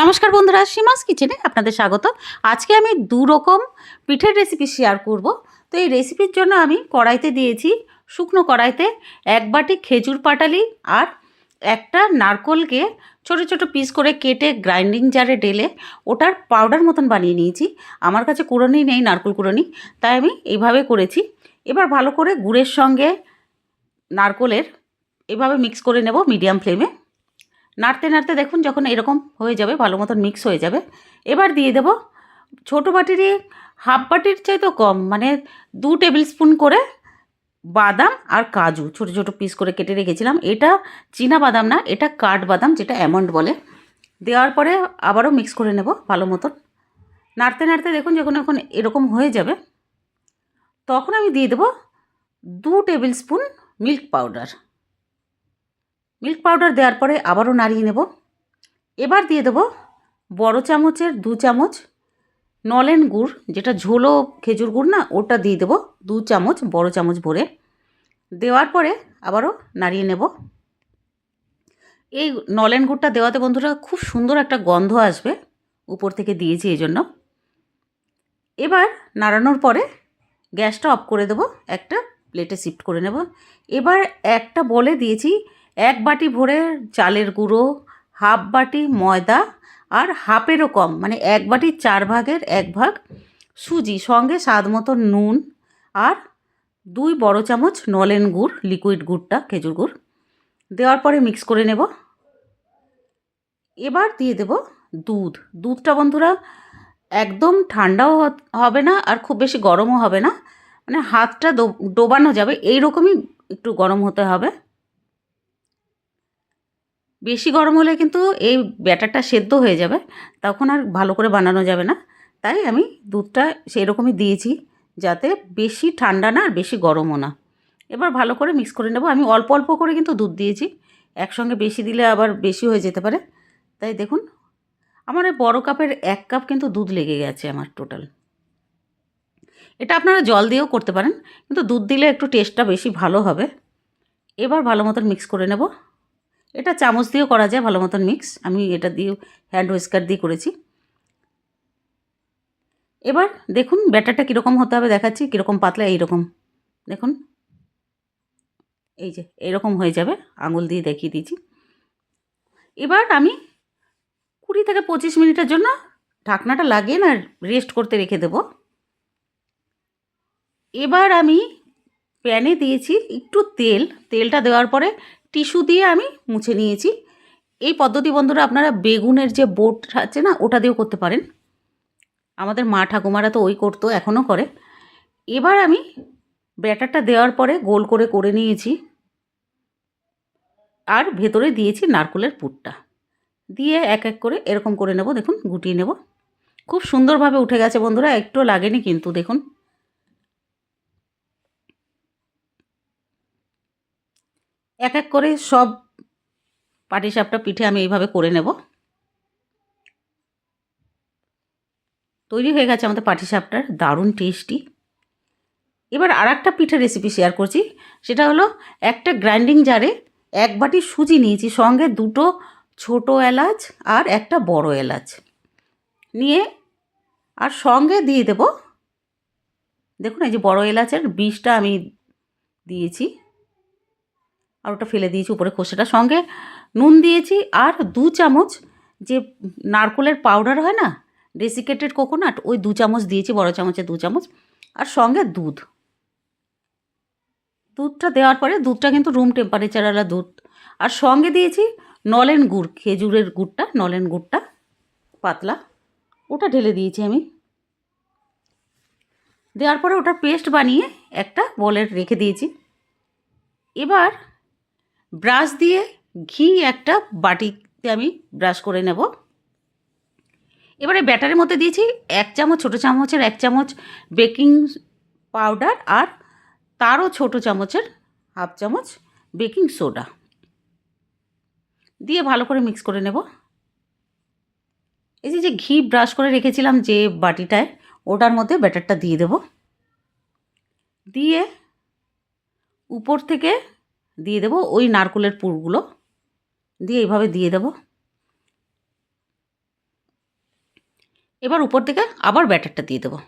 নমস্কার বন্ধুরা, সীমাস কিচেনে আপনাদের স্বাগত। আজকে আমি দু রকম পিঠের রেসিপি শেয়ার করব। তো এই রেসিপির জন্য আমি কড়াইতে দিয়েছি শুকনো কড়াইতে এক বাটি খেজুর পাটালি আর একটা নারকোলকে ছোট ছোট পিস করে কেটে গ্রাইন্ডিং জারে ঢেলে ওটার পাউডার মতন বানিয়ে নিয়েছি। আমার কাছে কুড়োনি নেই, নারকোল কুড়োনি, তাই আমি এইভাবে করেছি। এবার ভালো করে গুড়ের সঙ্গে নারকোলের এভাবে মিক্স করে নেব মিডিয়াম ফ্লেমে নাড়তে নাড়তে দেখুন যখন এরকম হয়ে যাবে, ভালো মতন মিক্স হয়ে যাবে। এবার দিয়ে দেব ছোটো বাটিরই হাফ বাটির চাইতেও কম মানে দু টেবিল স্পুন করে বাদাম আর কাজু, ছোটো ছোটো পিস করে কেটে রেখেছিলাম। এটা চীনা বাদাম না, এটা কাঠ বাদাম যেটা অ্যামন্ড বলে। দেওয়ার পরে আবারও মিক্স করে নেব ভালো মতন। নাড়তে নাড়তে দেখুন যখন এখন এরকম হয়ে যাবে, তখন আমি দিয়ে দেবো দু tablespoon milk powder milk powder দেওয়ার পরে আবারও নাড়িয়ে নেব। এবার দিয়ে দেবো বড় চামচের দু চামচ নলেন গুড়, যেটা ঝোলো খেজুর গুড় না, ওটা দিয়ে দেবো দু চামচ বড় চামচ ভরে। দেওয়ার পরে আবারও নাড়িয়ে নেব। এই নলেন গুড়টা দেওয়াতে বন্ধুরা খুব সুন্দর একটা গন্ধ আসবে উপর থেকে দিয়েছি এই জন্য। এবার নাড়ানোর পরে গ্যাসটা অফ করে দেবো, একটা প্লেটে শিফট করে নেব। এবার একটা বলে দিয়েছি এক বাটি ভরে চালের গুঁড়ো, হাফ বাটি ময়দা আর হাফেরও কম মানে এক বাটির চার ভাগের এক ভাগ সুজি, সঙ্গে স্বাদ মতো নুন আর দুই বড় চামচ নলেন গুড়, লিকুইড গুড়টা, খেজুর গুড়। দেওয়ার পরে মিক্স করে নেব। এবার দিয়ে দেব দুধ। দুধটা বন্ধুরা একদম ঠান্ডাও হবে না আর খুব বেশি গরমও হবে না। মানে হাতটা ডোবানো যাবে। এই রকমই একটু গরম হতে হবে। বেশি গরম হলে কিন্তু এই ব্যাটারটা সেদ্ধ হয়ে যাবে, তখন আর ভালো করে বানানো যাবে না। তাই আমি দুধটা সেই রকমই দিয়েছি, যাতে বেশি ঠান্ডা না আর বেশি গরমও না। এবার ভালো করে মিক্স করে নেব। আমি অল্প অল্প করে কিন্তু দুধ দিয়েছি, একসঙ্গে বেশি দিলে আবার বেশি হয়ে যেতে পারে। তাই দেখুন, আমার এই বড়ো কাপের এক কাপ কিন্তু দুধ লেগে গেছে আমার টোটাল এটা আপনারা জল দিয়েও করতে পারেন, কিন্তু দুধ দিলে একটু টেস্টটা বেশি ভালো হবে। এবার ভালো মতন মিক্স করে নেব। এটা চামচ দিয়েও করা যায় ভালো মতন মিক্স আমি এটা দিয়ে হ্যান্ড হুইস্কার দিয়ে করেছি। এবার দেখুন, ব্যাটারটা কীরকম হতে হবে, দেখাচ্ছি কীরকম পাতলা, এইরকম। দেখুন, এই যে এরকম হয়ে যাবে। আঙুল দিয়ে দেখিয়ে দিয়েছি। এবার আমি কুড়ি থেকে পঁচিশ মিনিটের জন্য ঢাকনাটা লাগিয়ে না রেস্ট করতে রেখে দেব। এবার আমি প্যানে দিয়েছি একটু তেল। তেলটা দেওয়ার পরে টিস্যু দিয়ে আমি মুছে নিয়েছি। এই পদ্ধতি বন্ধুরা আপনারা বেগুনের যে বোট আছে না, ওটা দিয়েও করতে পারেন। আমাদের মা ঠাকুমারা তো ওই করতো, এখনও করে। এবার আমি ব্যাটারটা দেওয়ার পরে গোল করে করে নিয়েছি। আর ভেতরে দিয়েছি নারকোলের পুরটা। দিয়ে এক এক করে এরকম করে নেব, দেখুন, গুটিয়ে নেব। খুব সুন্দরভাবে উঠে গেছে বন্ধুরা, একটু লাগেনি কিন্তু, দেখুন। এক এক করে সব পাটিসাপটা পিঠে আমি এইভাবে করে নেব। তৈরি হয়ে গেছে আমাদের পাটিসাপটার দারুণ টেস্টি এবার আর একটা পিঠের রেসিপি শেয়ার করছি, সেটা হলো একটা গ্রাইন্ডিং জারে এক বাটি সুজি নিয়েছি, সঙ্গে দুটো ছোট এলাচ আর একটা বড় এলাচ। নিয়ে আর সঙ্গে দিয়ে দেব, দেখুন এই যে বড় এলাচের বীজটা আমি দিয়েছি। আর ওটা ফেলে দিয়েছি উপরে খোসাটার সঙ্গে। নুন দিয়েছি আর দু চামচ যে নারকোলের পাউডার হয় না ডেসিকেটেড কোকোনাট ওই দু চামচ দিয়েছি, বড় চামচে দু চামচ। আর সঙ্গে দুধ। দুধটা দেওয়ার পরে দুধটা কিন্তু রুম টেম্পারেচারওয়ালা দুধ। আর সঙ্গে দিয়েছি নলেন গুড়, খেজুরের গুড়টা, নলেন গুড়টা, পাতলা। ওটা ঢেলে দিয়েছি আমি। দেওয়ার পরে ওটা পেস্ট বানিয়ে একটা বলের রেখে দিয়েছি। এবার ব্রাশ দিয়ে ঘি একটা বাটিতে আমি ব্রাশ করে নেব। এবারে ব্যাটারের মধ্যে দিয়েছি এক চামচ, ছোটো চামচের এক চামচ বেকিং পাউডার আর তারও ছোটো চামচের হাফ চামচ বেকিং সোডা। দিয়ে ভালো করে মিক্স করে নেব। এই যে যে ঘি ব্রাশ করে রেখেছিলাম যে বাটিটায়, ওটার মধ্যে ব্যাটারটা দিয়ে দেব। দিয়ে উপর থেকে দিয়ে দেবো ওই নারকোলের পুরগুলো। দিয়ে এইভাবে দিয়ে দেবো। এবার উপর থেকে আবার ব্যাটারটা দিয়ে দেবো।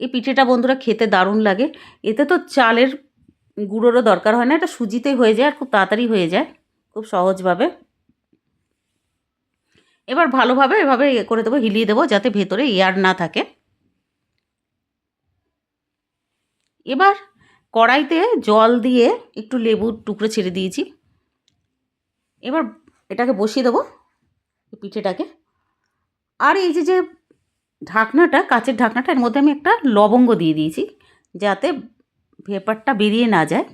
এই পিঠেটা বন্ধুরা খেতে দারুণ লাগে। এতে তো চালের গুঁড়োরও দরকার হয় না, এটা সুজিতেই হয়ে যায় আর খুব তাড়াতাড়ি হয়ে যায়, খুব সহজভাবে। এবার ভালোভাবে এভাবে ইয়ে করে দেবো, হিলিয়ে দেবো যাতে ভেতরে এয়ার না থাকে। এবার কড়াইতে জল দিয়ে একটু লেবুর টুকরো ছেড়ে দিয়েছি। এবার এটাকে বসিয়ে দেবো পিঠেটাকে। আর এই যে যে ঢাকনাটা, কাচের ঢাকনাটা, এর মধ্যে আমি একটা লবঙ্গ দিয়ে দিয়েছি যাতে ভেপারটা বেরিয়ে না যায়।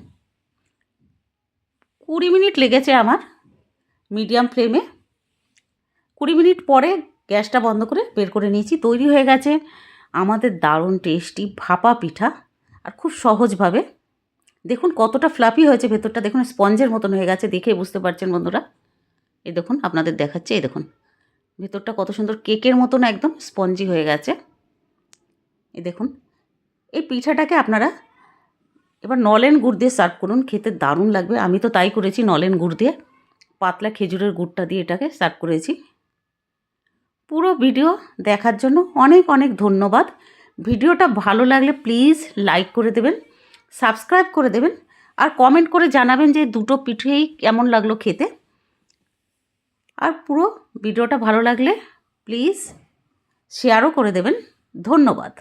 কুড়ি মিনিট লেগেছে আমার মিডিয়াম ফ্লেমে। কুড়ি মিনিট পরে গ্যাসটা বন্ধ করে বের করে নিয়েছি, তৈরি হয়ে গেছে। আমাদের দারুণ টেস্টি ভাপা পিঠা। আর খুব সহজভাবে। দেখুন কতটা ফ্লাফি হয়েছে ভেতরটা। দেখুন স্পঞ্জের মতন হয়ে গেছে দেখে বুঝতে পারছেন বন্ধুরা। এই দেখুন আপনাদের দেখাচ্ছে, এই দেখুন। ভেতরটা কত সুন্দর কেকের মতন একদম স্পঞ্জি হয়ে গেছে। এই দেখুন, এই পিঠাটাকে আপনারা এবার নলেন গুড় দিয়ে সার্ভ করুন, খেতে দারুণ লাগবে। আমি তো তাই করেছি নলেন গুড় দিয়ে। পাতলা খেজুরের গুড়টা দিয়ে এটাকে সার্ভ করেছি। পুরো ভিডিও দেখার জন্য অনেক অনেক ধন্যবাদ। ভিডিওটা ভালো লাগলে প্লিজ লাইক করে দেবেন, সাবস্ক্রাইব করে দেবেন, আর কমেন্ট করে জানাবেন যে দুটো পিঠেই কেমন লাগল খেতে। আর পুরো ভিডিওটা ভালো লাগলে প্লিজ শেয়ারও করে দেবেন। ধন্যবাদ।